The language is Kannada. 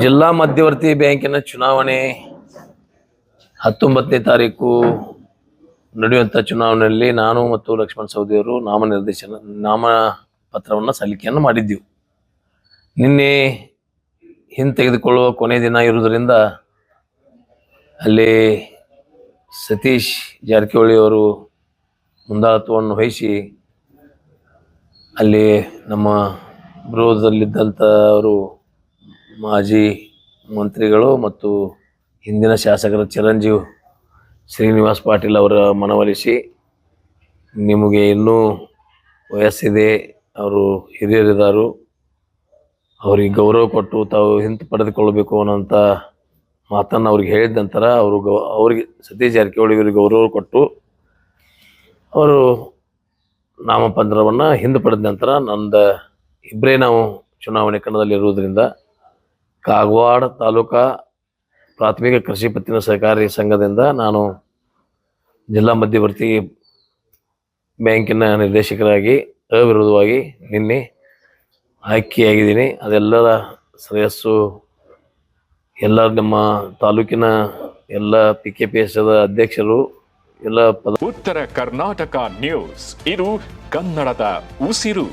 ಜಿಲ್ಲಾ ಮಧ್ಯವರ್ತಿ ಬ್ಯಾಂಕಿನ ಚುನಾವಣೆ ಹತ್ತೊಂಬತ್ತನೇ ತಾರೀಕು ನಡೆಯುವಂಥ ಚುನಾವಣೆಯಲ್ಲಿ ನಾನು ಮತ್ತು ಲಕ್ಷ್ಮಣ್ ಸವದಿಯವರು ನಾಮನಿರ್ದೇಶನ, ನಾಮಪತ್ರವನ್ನು ಸಲ್ಲಿಕೆಯನ್ನು ಮಾಡಿದ್ದೆವು. ನಿನ್ನೆ ಹಿಂತೆಗೆದುಕೊಳ್ಳುವ ಕೊನೆ ದಿನ ಇರುವುದರಿಂದ ಅಲ್ಲಿ ಸತೀಶ್ ಜಾರಕಿಹೊಳಿ ಅವರು ಮುಂದಾಳತ್ವವನ್ನು ವಹಿಸಿ ಅಲ್ಲಿ ನಮ್ಮ ವಿರೋಧದಲ್ಲಿದ್ದಂಥವರು ಮಾಜಿ ಮಂತ್ರಿಗಳು ಮತ್ತು ಹಿಂದಿನ ಶಾಸಕರ ಚಿರಂಜೀವಿ ಶ್ರೀನಿವಾಸ್ ಪಾಟೀಲ್ ಅವರ ಮನವೊಲಿಸಿ ನಿಮಗೆ ಇನ್ನೂ ವಯಸ್ಸಿದೆ, ಅವರು ಹಿರಿಯರಿದ್ದಾರು, ಅವರಿಗೆ ಗೌರವ ಕೊಟ್ಟು ತಾವು ಹಿಂದೆ ಪಡೆದುಕೊಳ್ಬೇಕು ಅನ್ನೋಂಥ ಮಾತನ್ನು ಅವ್ರಿಗೆ ಹೇಳಿದ ನಂತರ ಅವರು ಗೌ, ಅವರಿಗೆ ಸತೀಶ್ ಜಾರಕಿಹೊಳಿ ಅವರಿಗೆ ಗೌರವ ಕೊಟ್ಟು ಅವರು ನಾಮಪತ್ರವನ್ನು ಹಿಂದೆ ಪಡೆದ ನಂತರ ನಂದು ಇಬ್ಬರೇ ನಾವು ಚುನಾವಣೆ ಕಣದಲ್ಲಿ ಇರುವುದರಿಂದ ಕಾಗವಾಡ ತಾಲೂಕಾ ಪ್ರಾಥಮಿಕ ಕೃಷಿ ಪತ್ತಿನ ಸಹಕಾರಿ ಸಂಘದಿಂದ ನಾನು ಜಿಲ್ಲಾ ಮಧ್ಯವರ್ತಿ ಬ್ಯಾಂಕಿನ ನಿರ್ದೇಶಕರಾಗಿ ಅವಿರೋಧವಾಗಿ ನಿನ್ನೆ ಆಯ್ಕೆಯಾಗಿದ್ದೀನಿ. ಅದೆಲ್ಲರ ಶ್ರೇಯಸ್ಸು ಎಲ್ಲ ನಮ್ಮ ತಾಲೂಕಿನ ಎಲ್ಲ ಪಿ ಕೆ ಪಿ ಎಸ್ ಅಧ್ಯಕ್ಷರು, ಎಲ್ಲ ಉತ್ತರ ಕರ್ನಾಟಕ ನ್ಯೂಸ್. ಇದು ಕನ್ನಡದ ಉಸಿರು.